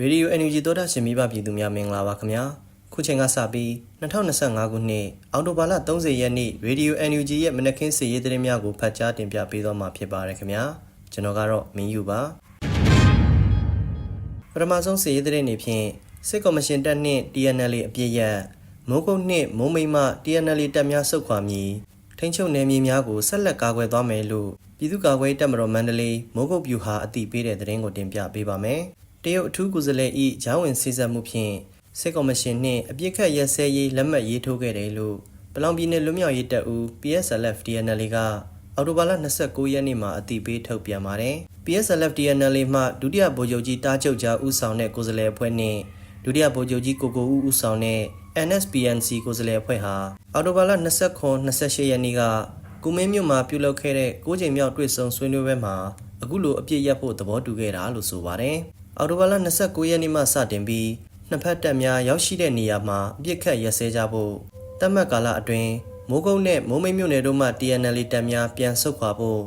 ရေဒီယို NUG သောတာရှင်မိဘပြည်သူများမင်္ဂလာပါခင်ဗျာခုချိန်ကစပြီး2025ခုနှစ်အောက်တိုဘာလ30ရက်နေ့ရေဒီယို NUG ရဲ့မနက်ခင်းစီရေးသတင်းများကိုဖတ်ကြားတင်ပြပေးသွားမှာဖြစ်ပါတယ်ခင်ဗျာကျွန်တော်ကတော့မင်းယူပါပထမဆုံးစီရေးသတင်းနေဖြင့်စစ်ကော်မရှင်တပ်နှင့် TNL အပြည့်ရက်မိုးကုတ်နှင့်မိုးမိတ်မှ TNL တပ်များဆုတ်ခွာမည်ထိန်းချုပ်နယ်မြေများကိုဆက်လက်ကာကွယ်သွားမယ်လို့ပြည်သူ့ကာကွယ်ရေးတပ်မတော်မန္တလေးမိုးကုတ်ပြူဟာအသိပေးတဲ့သတင်းကိုတင်ပြပေးပါမယ်။ တရုတ်အထူးကိုယ်စားလှယ်ဤဂျောင်းဝင်စည်းစပ်မှုဖြင့်စစ်ကော်မရှင်နှင့်အပြစ်ခတ်ရက်စဲရေးလက်မှတ်ရေးထိုးခဲ့တယ်လို့ပလောင်ပြည်နယ်လွတ်မြောက်ရေးတပ်ဦး PSLF DNL ကအော်တိုဘာလ29ရက်နေ့မှာအသိပေးထုတ်ပြန်ပါတယ်။ PSLF DNL မှဒုတိယဗိုလ်ချုပ်ကြီးတားချုပ်ကြားဦးဆောင်တဲ့ကိုယ်စားလှယ်အဖွဲ့နှင့်ဒုတိယဗိုလ်ချုပ်ကြီးကိုကိုဦးဦးဆောင်တဲ့ NSPNC ကိုယ်စားလှယ်အဖွဲ့ဟာအော်တိုဘာလ29-28ရက်နေ့ကကုမင်းမြို့မှာပြုလုပ်ခဲ့တဲ့9ချိန်မြောက်တွေ့ဆုံဆွေးနွေးပွဲမှာအခုလိုအပြစ်ရက်ဖို့သဘောတူခဲ့တာလို့ဆိုပါတယ်။ အော်တိုဘာလ29ရက်နေ့မှစတင်ပြီးနှစ်ဖက်တပ်များရောက်ရှိတဲ့နေရာမှာအပြစ်ခတ်ရက်စဲကြဖို့တတ်မှတ်ကာလအတွင်းမိုးကုတ်နဲ့မိုးမိတ်မြို့နယ်တို့မှ TNL တပ်များပြန်ဆုတ်ခွာဖို့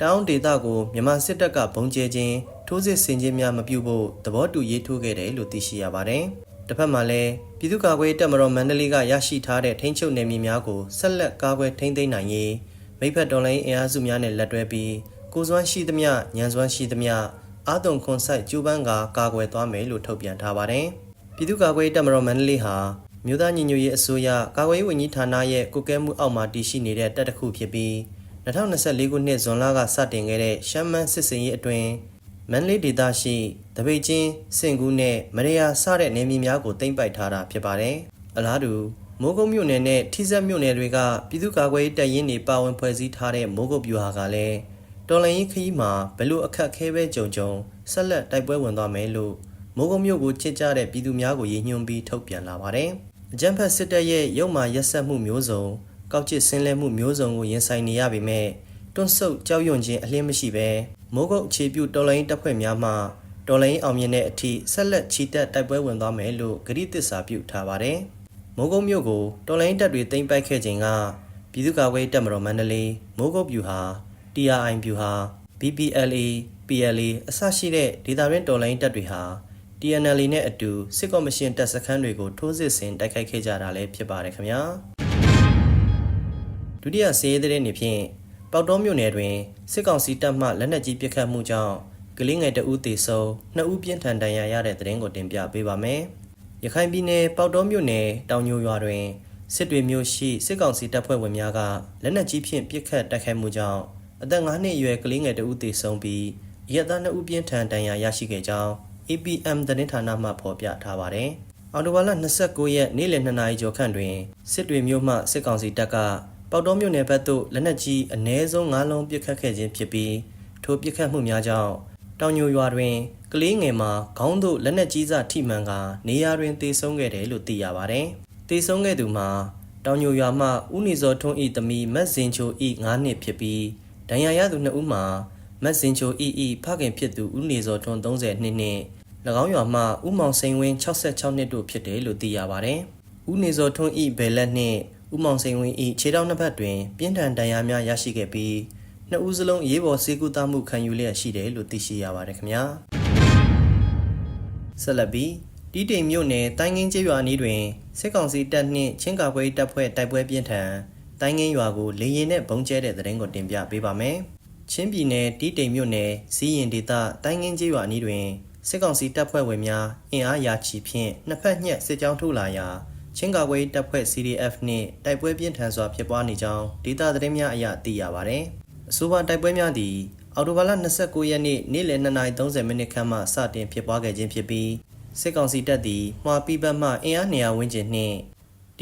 တောင်းဒေသကိုမြန်မာစစ်တပ်ကဘုံကျဲခြင်းထိုးစစ်ဆင်ခြင်းများမပြုဖို့သဘောတူရေးထိုးခဲ့တယ်လို့သိရှိရပါတယ်။တစ်ဖက်မှာလည်းပြည်သူ့ကာကွယ်တပ်မတော်မန္တလေးကရရှိထားတဲ့ထိန်းချုပ်နယ်မြေများကိုဆက်လက်ကာကွယ်ထိန်းသိမ်းနိုင်ရေးမိဖက်တော်လိုင်းအင်အားစုများနဲ့လက်တွဲပြီးကိုစွမ်းရှိသမျှညံစွမ်းရှိသမျှ အာတုံခွန်ဆိုင်ကျူပန်းကကာကွယ်သွားမယ်လို့ထုတ်ပြန်ထားပါတယ်။ပြည်သူ့ကာကွယ်တပ်မတော်မန္တလေးဟာမြို့သားညီညွတ်ရေးအစိုးရကာကွယ်ရေးဝန်ကြီးဌာနရဲ့ကုကဲမှုအောက်မှာတည်ရှိနေတဲ့တပ်တစ်ခုဖြစ်ပြီး2024ခုနှစ်ဇွန်လကစတင်ခဲ့တဲ့ရှမ်းမန်းစစ်စင်ရေးအတွင်းမန္တလေးဒေသရှိတပိတ်ချင်းစင်ကူးနဲ့မရေယာစတဲ့နေမြေများကိုတင်ပိုက်ထားတာဖြစ်ပါတယ်။အလားတူမိုးကုတ်မြို့နယ်နဲ့ထိစက်မြို့နယ်တွေကပြည်သူ့ကာကွယ်ရေးတပ်ရင်းတွေပါဝင်ဖွဲ့စည်းထားတဲ့မိုးကုတ်ပြူဟာကလည်း တော်လိုင်းခီးမှာဘလို့အခက်ခဲပဲကြုံကြုံဆက်လက်တိုက်ပွဲဝင်သွားမယ်လို့မိုးကုတ်မြို့ကိုချစ်ကြတဲ့ပြည်သူများကိုရည်ညွှန်းပြီးထုတ်ပြန်လာပါတယ်။အကြံဖက်စစ်တပ်ရဲ့ရုပ်မာရက်ဆက်မှုမျိုးစုံကောက်ကျစ်ဆင်းလဲမှုမျိုးစုံကိုရင်ဆိုင်နေရပေမဲ့တွန့်ဆုတ်ကြောက်ရွံ့ခြင်းအလင်းမရှိပဲမိုးကုတ်အခြေပြုတော်လိုင်းတပ်ဖွဲ့များမှတော်လိုင်းအောင်မြင်တဲ့အထိဆက်လက်ချီတက်တိုက်ပွဲဝင်သွားမယ်လို့ဂရုသစ္စာပြုထားပါတယ်။မိုးကုတ်မြို့ကိုတော်လိုင်းတပ်တွေတင်ပိုက်ခဲ့ခြင်းကပြည်သူ့ကာကွယ်တပ်မတော်မန္တလေးမိုးကုတ်ပြူဟာ TRI ပြူဟာ BPLA PLA အစရှိတဲ့ဒေသတွင်းတော်လိုင်းတပ်တွေဟာ TNL နဲ့အတူစစ်ကော်မရှင်တပ်စခန်းတွေကိုထိုးစစ်ဆင်တိုက်ခိုက်ခဲ့ကြတာလည်းဖြစ်ပါတယ်ခင်ဗျာဒုတိယစီးရဲတဲ့နေဖြင့်ပေါတောမြို့နယ်တွင်စစ်ကောင်စီတပ်မှလက်နက်ကြီးပစ်ခတ်မှုကြောင့်ကလေးငယ်တဦးသေဆုံးနှစ်ဦးပြင်းထန်ဒဏ်ရာရတဲ့တဲ့ရင်ကိုတင်ပြပေးပါမယ်ရခိုင်ပြည်နယ်ပေါတောမြို့နယ်တောင်ညိုရွာတွင်စစ်တွေမျိုးရှိစစ်ကောင်စီတပ်ဖွဲ့ဝင်များကလက်နက်ကြီးဖြင့်ပစ်ခတ်တိုက်ခိုက်မှုကြောင့် အသက်9နှစ်အရွယ်ကလေးငယ်တဦးသေဆုံးပြီးရဲသား2ဦးပြင်းထန်ဒဏ်ရာရရှိခဲ့ကြောင်း APM သတင်းဌာနမှဖော်ပြထားပါတယ်။အော်တိုဘာလ29ရက်နေ့လယ်2နာရီကျော်ခန့်တွင်စစ်တွေမြို့မှစစ်ကောင်စီတပ်ကပေါတောမြို့နယ်ဘက်သို့လက်နက်ကြီးအ ਨੇ ဆုံး9လုံးပစ်ခတ်ခဲ့ခြင်းဖြစ်ပြီးထိုပစ်ခတ်မှုများကြောင့်တောင်ညိုရွာတွင်ကလေးငယ်မှာခေါင်းသို့လက်နက်ကြီးစထိမှန်ကာနေရာတွင်တေဆုံးခဲ့တယ်လို့သိရပါတယ်။တေဆုံးခဲ့သူမှာတောင်ညိုရွာမှဦးနေစောထွန်းဤသမီးမတ်စင်ချိုဤ9နှစ်ဖြစ်ပြီး ဒဏ်ရာရသူ2ဦးမှာမတ်စင်ချိုဤဤဖခင်ဖြစ်သူဦးနေစောထွန်း30နှစ်နှင့်၎င်းရွာမှဦးမောင်စိန်ဝင်း66နှစ်တို့ဖြစ်တယ်လို့သိရပါတယ်။ဦးနေစောထွန်းဤဘယ်လက်နှင့်ဦးမောင်စိန်ဝင်းဤခြေထောက်နှစ်ဖက်တွင် ပြင်းထန်ဒဏ်ရာများရရှိခဲ့ပြီးနှစ်ဦးစလုံးရေးပေါ်စေကူတာမှုခံယူလျက်ရှိတယ်လို့သိရှိရပါတယ်ခင်ဗျာဆက်လက်ပြီးတီးတိမ်မြို့နယ်တိုင်းငင်းကျေးရွာအနီးတွင်စစ်ကောင်စီတပ်နှင့်ချင်းကာကွယ်တပ်ဖွဲ့တိုက်ပွဲပြင်းထန် တိုင်းငင်းရွာကိုလေရင်နဲ့ဘုံကျဲတဲ့တဲ့ရင်ကိုတင်ပြပေးပါမယ်ချင်းပြည်နယ်တီးတိမ်မြို့နယ်စီးရင်ဒေသတိုင်းငင်းကျေးရွာအနီးတွင်စစ်ကောင်စီတပ်ဖွဲ့ဝင်များအင်အားရာချီဖြင့်နှစ်ဖက်ညှက်စစ်ကြောင်းထိုးလာရာချင်းကာကွယ်တပ်ဖွဲ့ CDF နှင့်တိုက်ပွဲပြင်းထန်စွာဖြစ်ပွားနေကြောင်းဒေသသတင်းများအရသိရပါသည်။အဆိုပါတိုက်ပွဲများသည်အော်တိုဘာလ29ရက်နေ့နေ့လယ်2:30မိနစ်ခန့်မှစတင်ဖြစ်ပွားခဲ့ခြင်းဖြစ်ပြီးစစ်ကောင်စီတပ်သည်မှားပြီးဘက်မှအင်အား200ဝန်းကျင်နှင့်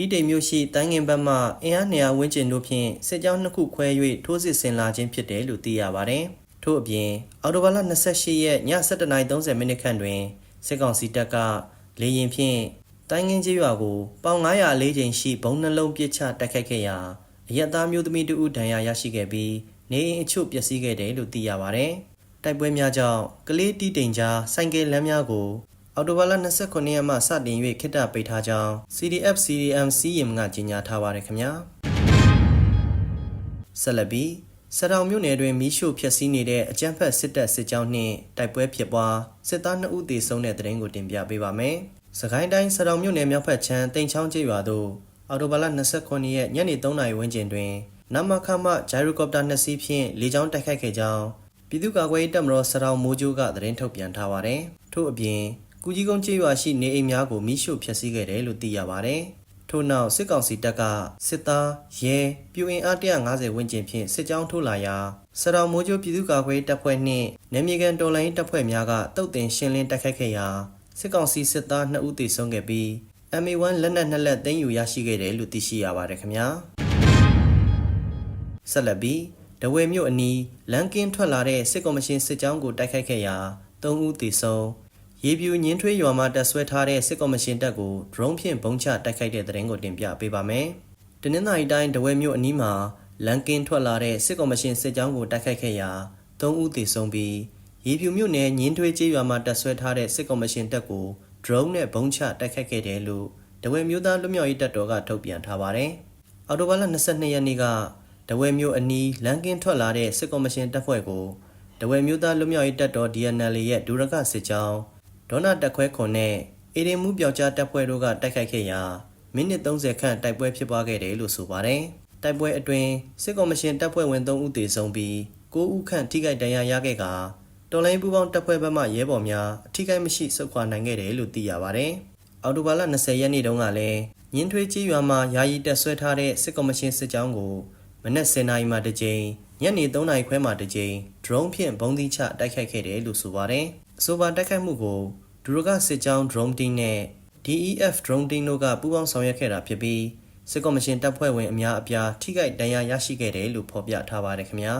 တီးတိမ်မြို့ရှိတိုင်းငင်ဘက်မှအင်အား200ဝန်းကျင်တို့ဖြင့်စစ်ကြောင်းနှစ်ခုခွဲ၍ထိုးစစ်ဆင်လာခြင်းဖြစ်တယ်လို့သိရပါသည်။ထို့အပြင်အော်တိုဘာလ28ရက်ည7:30မိနစ်ခန့်တွင်စစ်ကောင်စီတပ်ကလေရင်ဖြင့်တိုင်းငင်းကျေးရွာကိုပေါင်904ချိန်ရှိဘုံနှလုံးပစ်ချတိုက်ခိုက်ခဲ့ရာအရက်သားမျိုးသမီးတို့ဒဏ်ရာရရှိခဲ့ပြီးနေအိမ်အချို့ပျက်စီးခဲ့တယ်လို့သိရပါဗျ။တိုက်ပွဲများကြောင့်ကလေးတီးတိမ်ကြားဆိုင်ကယ်လမ်းများကို အော်တိုဘာလ29ရက်မှစတင်၍ခိတ္တပိတ်ထားကြောင်း CDF CDM CM ကကြေညာထားပါတယ်ခင်ဗျာ။ဆက်လက်ပြီးစတောင်မြို့နယ်တွင်မီးရှို့ဖျက်ဆီးနေတဲ့အကြမ်းဖက်စစ်တပ်စစ်ကြောင်းနှင့်တိုက်ပွဲဖြစ်ပွားစစ်သား2ဦးသေဆုံးတဲ့တဲ့ရင်ကိုတင်ပြပေးပါမယ်။စကိုင်းတိုင်းစတောင်မြို့နယ်မြောက်ဘက်ခြမ်းတိန်ချောင်းကျေးရွာသို့အော်တိုဘာလ29ရက်ညနေ3နာရီဝန်းကျင်တွင်နမခမဂျိုင်ရိုကော်ပတာ2စီးဖြင့်လေကြောင်းတိုက်ခိုက်ခဲ့ကြောင်းပြည်သူ့ကာကွယ်ရေးတပ်မတော်စတောင်မိုးကျိုးကသတင်းထုတ်ပြန်ထားပါတယ်။ထို့အပြင် ကူကြီးကုန်းကျေးရွာရှိနေအိမ်များကိုမီးရှို့ဖျက်ဆီးခဲ့တယ်လို့သိရပါတယ်။ထို့နောက်စစ်ကောင်စီတပ်ကစစ်သားရဲပြူအင်အား150ဝန်းကျင်ဖြင့်စစ်ကြောင်းထိုးလာရာစတောင်မိုးကျိုးပြည်သူ့ကာကွယ်ရေးတပ်ဖွဲ့နှင့်နေမြေကန်တော်လိုင်းတပ်ဖွဲ့များကတုတ်တင်ရှင်းလင်းတိုက်ခိုက်ခဲ့ရာစစ်ကောင်စီစစ်သား2ဦးသေဆုံးခဲ့ပြီး MA1 လက်နက်2လက်သိမ်းယူရရှိခဲ့တယ်လို့သိရှိရပါတယ်ခင်ဗျာဆက်လက်ပြီးဒဝဲမြို့အနီးလန်ကင်းထွက်လာတဲ့စစ်ကော်မရှင်စစ်ကြောင်းကိုတိုက်ခိုက်ခဲ့ရာ3ဦးသေဆုံး ရေပြူညင်းထွေးရွာမှာတပ်ဆွဲထားတဲ့စစ်ကော်မရှင်တပ်ကို drone ဖြင့်ပုံချတိုက်ခိုက်တဲ့တဲ့ရင်ကိုတင်ပြပေးပါမယ်။တနင်္သာရီတိုင်းဒဝဲမြို့အနီးမှာလန်ကင်းထွက်လာတဲ့စစ်ကော်မရှင်စစ်ကြောင်းကိုတိုက်ခိုက်ခဲ့ရာ3ဦးသေဆုံးပြီးရေပြူမြို့နယ်ညင်းထွေးကျေးရွာမှာတပ်ဆွဲထားတဲ့စစ်ကော်မရှင်တပ်ကို drone နဲ့ပုံချတိုက်ခိုက်ခဲ့တယ်လို့ဒဝဲမြို့သားလူမျိုးရေးတပ်တော်ကထုတ်ပြန်ထားပါတယ်။အော်တိုဘာလ22ရက်နေ့ကဒဝဲမြို့အနီးလန်ကင်းထွက်လာတဲ့စစ်ကော်မရှင်တပ်ဖွဲ့ကိုဒဝဲမြို့သားလူမျိုးရေးတပ်တော် DNL ရဲ့ဒူရကစစ်ကြောင်း ဒေါနာတက်ခွဲခွန်နဲ့အေဒင်မှုပြောက်ကြားတပ်ဖွဲ့တို့ကတိုက်ခိုက်ခဲ့ရာမိနစ်30ခန့်တိုက်ပွဲဖြစ်ပွားခဲ့တယ်လို့ဆိုပါတယ်။တိုက်ပွဲအတွင်းစစ်ကော်မရှင်တပ်ဖွဲ့ဝင်3ဦးသေဆုံးပြီး9ဦးခန့်ထိခိုက်ဒဏ်ရာရခဲ့ကာတော်လိုင်းပူပေါင်းတပ်ဖွဲ့ဘက်မှရဲဘော်များအထိခိုက်မရှိဆုတ်ခွာနိုင်ခဲ့တယ်လို့သိရပါတယ်။အော်တိုဘာလ20ရက်နေ့တုန်းကလည်းညင်းထွေးကြီးရွာမှာယာယီတက်ဆွဲထားတဲ့စစ်ကော်မရှင်စစ်ကြောင်းကိုမနက်10:00နာရီမှတစ်ကြိမ်ညနေ3:00နာရီခွဲမှတစ်ကြိမ် drone ဖြင့်ဘုံသီးချတိုက်ခိုက်ခဲ့တယ်လို့ဆိုပါတယ်။ အဆိုပါတိုက်ခိုက်မှုကိုဒူရကစစ်ကြောင်း drone team နဲ့ DEF drone team တို့ကပူးပေါင်းဆောင်ရွက်ခဲ့တာဖြစ်ပြီးစစ်ကော်မရှင်တပ်ဖွဲ့ဝင်အများအပြားထိခိုက်ဒဏ်ရာရရှိခဲ့တယ်လို့ဖော်ပြထားပါတယ်ခင်ဗျာ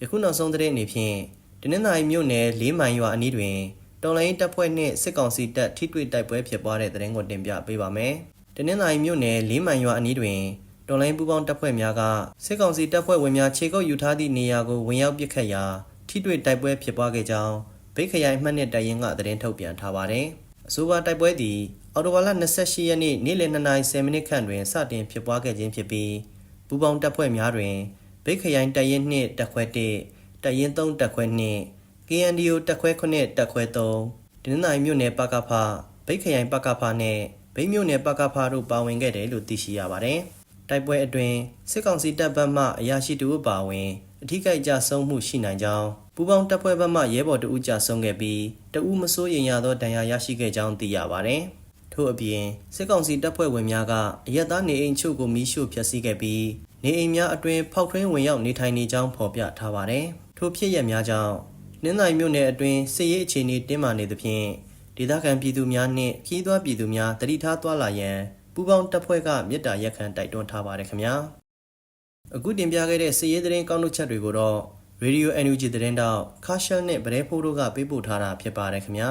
ယခုနောက်ဆုံးသတင်းအနေဖြင့်တနင်္သာရီမြို့နယ်လေးမိုင်ရွာအနီးတွင်တော်လိုင်းတပ်ဖွဲ့နှင့်စစ်ကောင်စီတပ်ထိတွေ့တိုက်ပွဲဖြစ်ပွားတဲ့သတင်းကိုတင်ပြပေးပါမယ်တနင်္သာရီမြို့နယ်လေးမိုင်ရွာအနီးတွင်တော်လိုင်းပူးပေါင်းတပ်ဖွဲ့များကစစ်ကောင်စီတပ်ဖွဲ့ဝင်များခြေကုပ်ယူထားသည့်နေရာကိုဝင်ရောက်ပစ်ခတ်ရာ ထိတွေ့တိုက်ပွဲဖြစ်ပွားခဲ့ကြောင်းဗိတ်ခရိုင်မှတ်နှစ်တရင်ကသတင်းထုတ်ပြန်ထားပါတယ်။အဆိုပါတိုက်ပွဲသည်အော်တိုဝါလာ28ရက်နေ့နေ့လယ်2:10မိနစ်ခန့်တွင်စတင်ဖြစ်ပွားခဲ့ခြင်းဖြစ်ပြီးပူပေါင်းတပ်ဖွဲ့များတွင်ဗိတ်ခရိုင်တရင်နှင့်တက်ခွဲ1တရင်3တက်ခွဲ2 KNDO တက်ခွဲ9တက်ခွဲ3ဒင်းနိုင်မြို့နယ်ပကဖဗိတ်ခရိုင်ပကဖနှင့်ဗိတ်မြို့နယ်ပကဖတို့ပါဝင်ခဲ့တယ်လို့သိရှိရပါတယ်။ တိုက်ပွဲအတွင်းစစ်ကောင်စီတပ်ဘက်မှအရာရှိတူပါဝင်အထိကိကြဆုံးမှုရှိနိုင်ကြောင်းပူပေါင်းတပ်ဖွဲ့ဘက်မှရဲဘော်တအူးကြဆုံးခဲ့ပြီးတအူးမစိုးရင်ရသောဒဏ်ရာရရှိခဲ့ကြောင်းသိရပါတယ်။ထို့အပြင်စစ်ကောင်စီတပ်ဖွဲ့ဝင်များကအရက်သားနေအိမ်ချုပ်ကိုမီးရှို့ဖျက်ဆီးခဲ့ပြီးနေအိမ်များအတွင်းဖောက်ထွင်းဝင်ရောက်နေထိုင်နေကြောင်းဖော်ပြထားပါတယ်။ထို့ဖြစ်ရများကြောင့်နင်းနိုင်မြို့နယ်အတွင်းစစ်ရေးအခြေအနေတင်းမာနေသဖြင့်ဒေသခံပြည်သူများနှင့်ခီးသွွားပြည်သူများတတိထားသွားလာရန် ပူပေါင်းတပ်ဖွဲ့ကမြစ်တာရက်ခံတိုက်တွန်းထားပါတယ်ခင်ဗျာ။အခုတင်ပြခဲ့တဲ့စစ်ရေးသတင်းကောက်နှုတ်ချက်တွေကိုတော့ Radio NUG သတင်းတောက်ခါရှယ်နဲ့ဗရဲဖိုးတို့ကပေးပို့ထားတာဖြစ်ပါတယ်ခင်ဗျာ